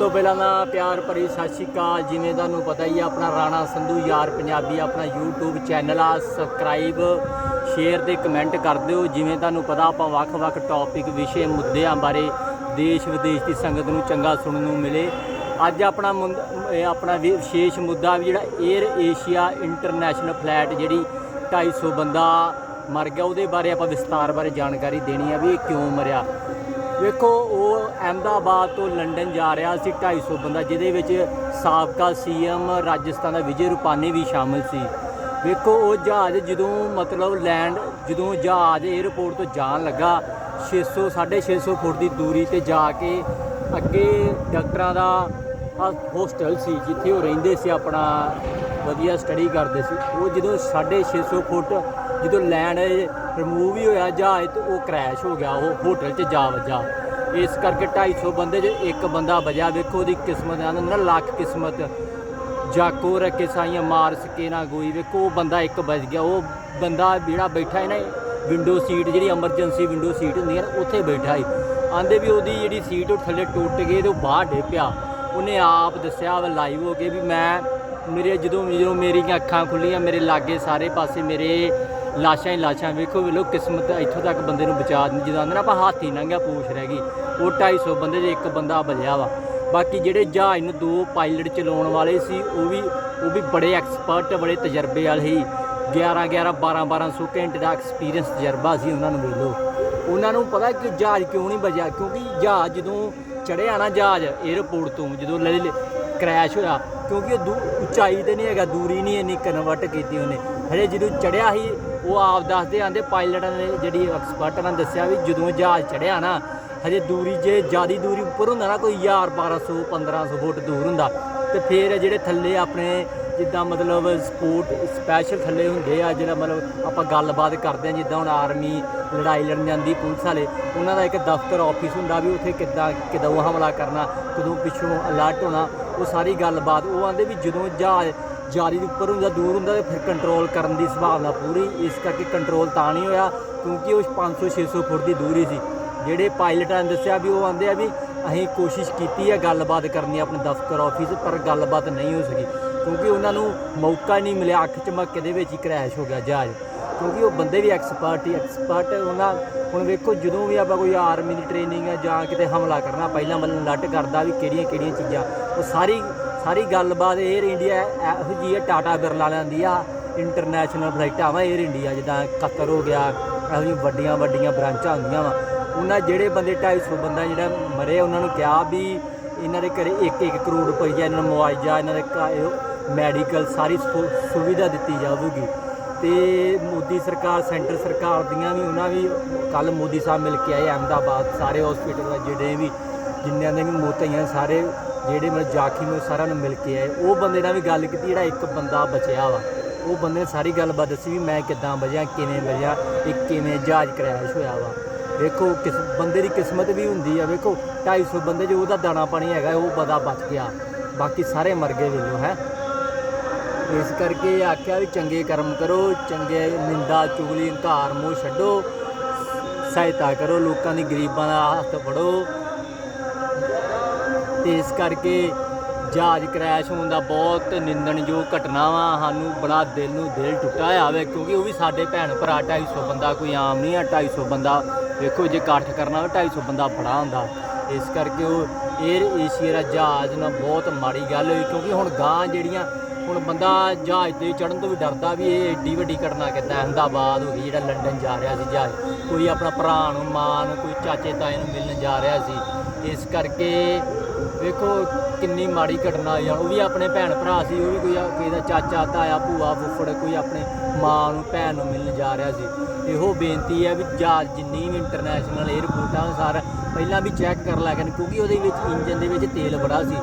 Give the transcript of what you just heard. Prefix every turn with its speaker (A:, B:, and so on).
A: ਤੋਂ ਪਹਿਲਾਂ ਤਾਂ ਪਿਆਰ ਭਰੀ ਸਤਿ ਸ਼੍ਰੀ ਅਕਾਲ। ਜਿਵੇਂ ਤੁਹਾਨੂੰ ਪਤਾ ਹੀ ਆ, ਆਪਣਾ ਰਾਣਾ ਸੰਧੂ ਯਾਰ ਪੰਜਾਬੀ, ਆਪਣਾ YouTube ਚੈਨਲ ਆ ਸਬਸਕ੍ਰਾਈਬ ਸ਼ੇਅਰ ਤੇ ਕਮੈਂਟ ਕਰ ਦਿਓ। ਜਿਵੇਂ ਤੁਹਾਨੂੰ ਪਤਾ, ਆਪਾਂ ਵੱਖ-ਵੱਖ ਟੌਪਿਕ ਵਿਸ਼ੇ, ਮੁੱਦਿਆਂ ਬਾਰੇ ਦੇਸ਼, ਵਿਦੇਸ਼ ਦੀ ਸੰਗਤ ਨੂੰ ਚੰਗਾ ਸੁਣਨ ਨੂੰ ਮਿਲੇ। ਅੱਜ ਆਪਣਾ ਮੁੰਦ- ਆਪਣਾ ਵਿਸ਼ੇਸ਼ ਮੁੱਦਾ ਵੀ ਜਿਹੜਾ 에ਅਰ ਏਸ਼ੀਆ ਇੰਟਰਨੈਸ਼ਨਲ ਫਲੈਟ ਜਿਹੜੀ 250 ਬੰਦਾ ਮਰ ਗਿਆ, ਉਹਦੇ ਬਾਰੇ ਆਪਾਂ ਵਿਸਤਾਰ ਬਾਰੇ ਜਾਣਕਾਰੀ ਦੇਣੀ ਆ ਵੀ ਇਹ ਕਿਉਂ ਮਰਿਆ। ਵੇਖੋ, ਉਹ ਅਹਿਮਦਾਬਾਦ ਤੋਂ ਲੰਡਨ ਜਾ ਰਿਹਾ ਸੀ 250 ਬੰਦਾ, ਜਿਹਦੇ ਵਿੱਚ ਸਾਬਕਾ ਸੀਐਮ ਰਾਜਸਥਾਨ ਦਾ ਵਿਜੇ ਰੂਪਾਨੀ ਵੀ ਸ਼ਾਮਲ ਸੀ। ਵੇਖੋ, ਉਹ ਜਹਾਜ਼ ਜਦੋਂ ਮਤਲਬ ਲੈਂਡ, ਜਦੋਂ ਜਹਾਜ਼ 에ਅਰਪੋਰਟ ਤੋਂ ਜਾਣ ਲੱਗਾ 600 650 ਫੁੱਟ ਦੀ ਦੂਰੀ ਤੇ ਜਾ ਕੇ ਅੱਗੇ ਡਾਕਟਰਾਂ ਦਾ ਹੋਸਟਲ ਸੀ, ਜਿੱਥੇ ਉਹ ਰਹਿੰਦੇ ਸੀ ਆਪਣਾ ਵਧੀਆ ਸਟੱਡੀ ਕਰਦੇ ਸੀ। ਉਹ ਜਦੋਂ 650 ਫੁੱਟ ਜਦੋਂ ਲੈਂਡ ਰਿਮੂਵ ਹੀ ਹੋਇਆ ਜਹਾਜ਼ ਤੇ ਉਹ ਕ੍ਰੈਸ਼ ਹੋ ਗਿਆ, ਉਹ ਹੋਟਲ 'ਚ ਜਾ ਵੱਜਾ। ਇਸ ਕਰਕੇ 250 ਬੰਦੇ 'ਚ ਇੱਕ ਬੰਦਾ ਬਚਿਆ ਵੇਖੋ ਉਹਦੀ ਕਿਸਮਤ ਨਾਲ ਨਾ ਲੱਖ ਕਿਸਮਤ। ਜਾਕੋ ਰੱਖੇ ਸਾਈਆਂ ਮਾਰ ਸਕੇ ਨਾ ਕੋਈ। ਵੇਖੋ ਉਹ ਬੰਦਾ ਇੱਕ ਬਚ ਗਿਆ। ਉਹ ਬੰਦਾ ਜਿਹੜਾ ਬੈਠਾ ਹੈ ਨਾ ਵਿੰਡੋ ਸੀਟ ਜਿਹੜੀ ਐਮਰਜੈਂਸੀ ਵਿੰਡੋ ਸੀਟ ਹੁੰਦੀ ਹੈ ਨਾ, ਉੱਥੇ ਬੈਠਾ ਹੈ ਆਂਦੇ ਵੀ ਉਹਦੀ ਜਿਹੜੀ ਸੀਟ ਉਹ ਥੱਲੇ ਟੁੱਟ ਗਈ ਤੇ ਉਹ ਬਾਹਰ ਡੇ ਪਿਆ। ਉਹਨੇ ਆਪ ਦੱਸਿਆ ਵਾ ਲਾਈਵ ਹੋ ਕੇ ਵੀ ਮੈਂ ਮੇਰੇ ਜਦੋਂ ਜਦੋਂ ਮੇਰੀਆਂ ਅੱਖਾਂ ਖੁੱਲੀਆਂ, ਮੇਰੇ ਲਾਗੇ ਸਾਰੇ ਪਾਸੇ ਮੇਰੇ ਲਾਸ਼ਾਂ ਹੀ ਲਾਸ਼ਾਂ, ਵੇਖੋ ਵੇਲੋ ਕਿਸਮਤ ਇੱਥੋਂ ਤੱਕ ਬੰਦੇ ਨੂੰ ਬਚਾ ਦਿੰਦੀ, ਜਦੋਂ ਆਂਦੇ ਨਾ ਆਪਾਂ ਹਾਥੀ ਲੰਘਿਆ, ਪੂਛ ਰਹਿ ਗਈ, ਉਹ 250 ਬੰਦੇ ਦੇ ਇੱਕ ਬੰਦਾ ਬਲਿਆ ਵਾ। ਬਾਕੀ ਜਿਹੜੇ ਜਹਾਜ਼ ਨੂੰ ਦੋ ਪਾਇਲਟ ਚਲਾਉਣ ਵਾਲੇ ਸੀ, ਉਹ ਵੀ ਉਹ ਵੀ ਬੜੇ ਐਕਸਪਰਟ, ਬੜੇ ਤਜਰਬੇ ਵਾਲੇ ਸੀ। 11 11 12 1200 ਘੰਟੇ ਦਾ ਐਕਸਪੀਰੀਅੰਸ ਤਜਰਬਾ ਸੀ ਉਹਨਾਂ ਨੂੰ ਵੇਲੋ ਉਹਨਾਂ ਨੂੰ ਪਤਾ ਕਿ ਜਹਾਜ਼ ਕਿਉਂ ਨਹੀਂ ਬਚਿਆ, ਕਿਉਂਕਿ ਜਹਾਜ਼ ਜਦੋਂ ਚੜਿਆ ਨਾ ਜਹਾਜ਼ 에ਅਰਪੋਰਟ ਤੋਂ ਜਦੋਂ ਲੈ ਕ੍ਰੈਸ਼ ਹੋਇਆ, ਕਿਉਂਕਿ ਉਹ ਦੂ- ਉਚਾਈ ਤੇ ਨਹੀਂ ਹੈਗਾ, ਦੂਰੀ ਨਹੀਂ ਇੰਨੀ ਕਨਵਰਟ ਕੀਤੀ ਉਹਨੇ। ਹਜੇ ਜਦੋਂ ਚੜਿਆ ਸੀ, ਉਹ ਆਪ ਦੱਸਦੇ ਆਂਦੇ ਪਾਇਲਟਾਂ ਨੇ ਜਿਹੜੀ ਐਕਸਪਰਟਾਂ ਨੇ ਦੱਸਿਆ ਵੀ ਜਦੋਂ ਜਹਾਜ਼ ਚੜਿਆ ਨਾ, ਹਜੇ ਦੂਰੀ ਜੇ ਜਿਆਦੀ ਦੂਰੀ ਉੱਪਰ ਹੁੰਦਾ ਨਾ, ਕੋਈ 1000 1200 1500 ਫੁੱਟ ਦੂਰ ਹੁੰਦਾ। ਤੇ ਫਿਰ ਜਿਹੜੇ ਥੱਲੇ ਆਪਣੇ ਜਿੱਦਾਂ ਮਤਲਬ ਸਪੋਰਟ ਸਪੈਸ਼ਲ ਥੱਲੇ ਹੁੰਦੇ ਆ, ਜਿਹੜਾ ਮਤਲਬ ਆਪਾਂ ਗੱਲਬਾਤ ਕਰਦੇ ਆ, ਜਿੱਦਾਂ ਹੁਣ ਆਰਮੀ ਲੜਾਈ ਲੜਨ ਜਾਂਦੀ ਪੁਲਿਸ ਵਾਲੇ, ਉਹਨਾਂ ਦਾ ਇੱਕ ਦਫ਼ਤਰ ਆਫਿਸ ਹੁੰਦਾ ਵੀ ਉੱਥੇ ਕਿੱਦਾਂ, ਕਿਦੋਂ ਹਮਲਾ ਕਰਨਾ, ਕਦੋਂ ਪਿੱਛੋਂ ਅਲਰਟ ਹੋਣਾ। ਉਹ ਸਾਰੀ ਗੱਲਬਾਤ, ਉਹ ਆਂਦੇ ਵੀ ਜਦੋਂ ਜਹਾਜ਼ ਜਾਰੀ ਦੇ ਉੱਪਰ ਹੁੰਦਾ, ਦੂਰ ਹੁੰਦਾ, ਤੇ ਫਿਰ ਕੰਟਰੋਲ ਕਰਨ ਦੀ ਸੰਭਾਵਨਾ ਪੂਰੀ। ਇਸ ਕਰਕੇ ਕੰਟਰੋਲ ਤਾਂ ਨਹੀਂ ਹੋਇਆ, ਕਿਉਂਕਿ ਉਹ 500 600 ਫੁੱਟ ਦੀ ਦੂਰੀ ਸੀ। ਜਿਹੜੇ ਪਾਇਲਟਾਂ ਨੇ ਦੱਸਿਆ ਵੀ ਉਹ ਆਂਦੇ ਆ ਵੀ ਅਸੀਂ ਕੋਸ਼ਿਸ਼ ਕੀਤੀ ਹੈ ਗੱਲਬਾਤ ਕਰਨੀ ਆਪਣੇ ਦਫ਼ਤਰ ਆਫਿਸ ਪਰ ਗੱਲਬਾਤ ਨਹੀਂ ਹੋ ਸਕੀ। ਕਿਉਂਕਿ ਉਹਨਾਂ ਨੂੰ ਮੌਕਾ ਹੀ ਨਹੀਂ ਮਿਲਿਆ, ਅੱਖ ਝਮੱਕੇ ਦੇ ਵਿੱਚ ਹੀ ਕ੍ਰੈਸ਼ ਹੋ ਗਿਆ ਜਹਾਜ਼। ਕਿਉਂਕਿ ਉਹ ਬੰਦੇ ਵੀ ਐਕਸਪਰਟ ਹੀ ਐਕਸਪਰਟ ਉਹਨਾਂ, ਹੁਣ ਵੇਖੋ ਜਦੋਂ ਵੀ ਆਪਾਂ ਕੋਈ ਆਰਮੀ ਦੀ ਟ੍ਰੇਨਿੰਗ ਹੈ ਜਾਂ ਕਿਤੇ ਹਮਲਾ ਕਰਨਾ, ਪਹਿਲਾਂ ਮਤਲਬ ਲੱਟ ਕਰਦਾ ਵੀ ਕਿਹੜੀਆਂ ਕਿਹੜੀਆਂ ਚੀਜ਼ਾਂ। ਉਹ ਸਾਰੀ ਸਾਰੀ ਗੱਲਬਾਤ 에ਅਰ ਇੰਡੀਆ ਇਹੋ ਜਿਹੀ ਹੈ ਟਾਟਾ ਬਿਰਲਾ ਲੈਂਦੀ ਆ ਇੰਟਰਨੈਸ਼ਨਲ ਫਲਾਈਟਾਂ ਵਾ 에ਅਰ ਇੰਡੀਆ ਜਿੱਦਾਂ ਕਤਰ ਹੋ ਗਿਆ, ਇਹੋ ਜਿਹੀਆਂ ਵੱਡੀਆਂ ਵੱਡੀਆਂ ਬ੍ਰਾਂਚਾਂ ਹੁੰਦੀਆਂ ਵਾ। ਉਹਨਾਂ ਜਿਹੜੇ ਬੰਦੇ 250 ਬੰਦਾ ਜਿਹੜਾ ਮਰੇ, ਉਹਨਾਂ ਨੂੰ ਕਿਹਾ ਵੀ ਇਹਨਾਂ ਦੇ ਘਰੇ 1-1 ਕਰੋੜ ਰੁਪਈਆ ਇਹਨਾਂ ਨੂੰ ਮੁਆਵਜ਼ਾ, ਇਹਨਾਂ ਦੇ ਮੈਡੀਕਲ ਸਾਰੀ ਸੁਵਿਧਾ ਦਿੱਤੀ ਜਾਵੇਗੀ ਤੇ ਮੋਦੀ ਸਰਕਾਰ, ਸੈਂਟਰ ਸਰਕਾਰ ਦੀਆਂ ਵੀ ਉਹਨਾਂ ਵੀ ਕੱਲ ਮੋਦੀ ਸਾਹਿਬ ਮਿਲ ਕੇ ਆਏ, ਅਹਿਮਦਾਬਾਦ, ਸਾਰੇ ਹਸਪੀਟਲ ਜਿਹੜੇ ਵੀ ਜਿੰਨਿਆਂ ਦੇ ਵੀ ਮੌਤਾਂ ਹੋਈਆਂ, ਸਾਰੇ ਜਿਹੜੇ ਮਤਲਬ ਜਾਖੀ ਨੂੰ ਸਾਰਿਆਂ ਨੂੰ ਮਿਲ ਕੇ ਆਏ। ਉਹ ਬੰਦੇ ਨਾਲ ਵੀ ਗੱਲ ਕੀਤੀ, ਜਿਹੜਾ ਇੱਕ ਬੰਦਾ ਬਚਿਆ ਵਾ, ਉਹ ਬੰਦੇ ਨੇ ਸਾਰੀ ਗੱਲਬਾਤ ਦੱਸੀ ਵੀ ਮੈਂ ਕਿੱਦਾਂ ਬਚਿਆ, ਕਿਵੇਂ ਬਚਿਆ, ਇਹ ਕਿਵੇਂ ਜਹਾਜ਼ ਕਰੈਸ਼ ਹੋਇਆ ਵਾ। ਵੇਖੋ, ਕਿਸ ਬੰਦੇ ਦੀ ਕਿਸਮਤ ਵੀ ਹੁੰਦੀ ਆ, ਵੇਖੋ 250 ਬੰਦੇ ਜੋ ਉਹਦਾ ਦਾਣਾ ਪਾਣੀ ਹੈਗਾ, ਉਹ ਬੰਦਾ ਬਚ ਗਿਆ। ਬਾਕੀ ਸਾਰੇ ਮਰ ਗਏ ਵੇਲੋ ਹੈ। ਇਸ ਕਰਕੇ ਆਖਿਆ ਵੀ ਚੰਗੇ ਕਰਮ ਕਰੋ, ਚੰਗੇ ਨਿੰਦਾ, ਚੁਗਲੀ ਹੰਕਾਰ ਮੋਹ ਛੱਡੋ, ਸਹਾਇਤਾ ਕਰੋ, ਲੋਕਾਂ ਦੀ ਗਰੀਬਾਂ ਦਾ ਹੱਥ ਫੜੋ। ਤੇ ਇਸ ਕਰਕੇ ਜਹਾਜ਼ ਕ੍ਰੈਸ਼ ਹੋਣ ਦਾ ਬਹੁਤ ਨਿੰਦਣਯੋਗ ਘਟਨਾ ਵਾ। ਸਾਨੂੰ ਬੜਾ ਦਿਲ ਨੂੰ ਦਿਲ ਟੁੱਟਾ ਆਵੇ ਕਿਉਂਕਿ ਉਹ ਵੀ ਸਾਡੇ ਭੈਣ ਭਰਾ 250 ਬੰਦਾ, ਕੋਈ ਆਮ ਨਹੀਂ ਆ 250 ਬੰਦਾ। ਵੇਖੋ ਜੇ ਇਕੱਠ ਕਰਨਾ ਹੋਵੇ 250 ਬੰਦਾ ਫੜਾ ਹੁੰਦਾ। ਇਸ ਕਰਕੇ ਉਹ 에ਅਰ ਏਸ਼ੀਆ ਦਾ ਜਹਾਜ਼ ਨਾਲ ਬਹੁਤ ਮਾੜੀ ਗੱਲ ਹੋਈ, ਕਿਉਂਕਿ ਹੁਣ ਗਾਂ ਜਿਹੜੀਆਂ ਹੁਣ ਬੰਦਾ ਜਹਾਜ਼ ਤੇ ਚੜਨ ਤੋਂ ਵੀ ਡਰਦਾ ਵੀ ਇਹ ਏਡੀ ਵੱਡੀ ਘਟਨਾ ਕਿੱਦਾਂ, ਅਹਿਮਦਾਬਾਦ ਹੋ ਗਈ, ਜਿਹੜਾ ਲੰਡਨ ਜਾ ਰਿਹਾ ਸੀ ਜਹਾਜ਼। ਕੋਈ ਆਪਣਾ ਭਰਾ ਨੂੰ, ਮਾਂ ਨੂੰ, ਕੋਈ ਚਾਚੇ, ਤਾਏ ਨੂੰ ਮਿਲਣ ਜਾ ਰਿਹਾ ਸੀ। ਇਸ ਕਰਕੇ ਵੇਖੋ ਕਿੰਨੀ ਮਾੜੀ ਘਟਨਾ ਹੋਈ ਆ। ਉਹ ਵੀ ਆਪਣੇ ਭੈਣ ਭਰਾ ਸੀ, ਉਹ ਵੀ ਕੋਈ ਕਿਸੇ ਦਾ ਚਾਚਾ, ਤਾਇਆ, ਭੂਆ, ਫੁੱਫੜ, ਕੋਈ ਆਪਣੇ ਮਾਂ ਨੂੰ, ਭੈਣ ਨੂੰ ਮਿਲਣ ਜਾ ਰਿਹਾ ਸੀ। ਇਹੋ ਬੇਨਤੀ ਹੈ ਵੀ ਜਹਾਜ਼ ਜਿੰਨੀ ਵੀ ਇੰਟਰਨੈਸ਼ਨਲ 에ਅਰਪੋਰਟਾਂ ਸਾਰਾ ਪਹਿਲਾਂ ਵੀ ਚੈੱਕ ਕਰ ਲਿਆ ਕਰਨ, ਕਿਉਂਕਿ ਉਹਦੇ ਵਿੱਚ ਇੰਜਨ ਦੇ ਵਿੱਚ ਤੇਲ ਬੜਾ ਸੀ।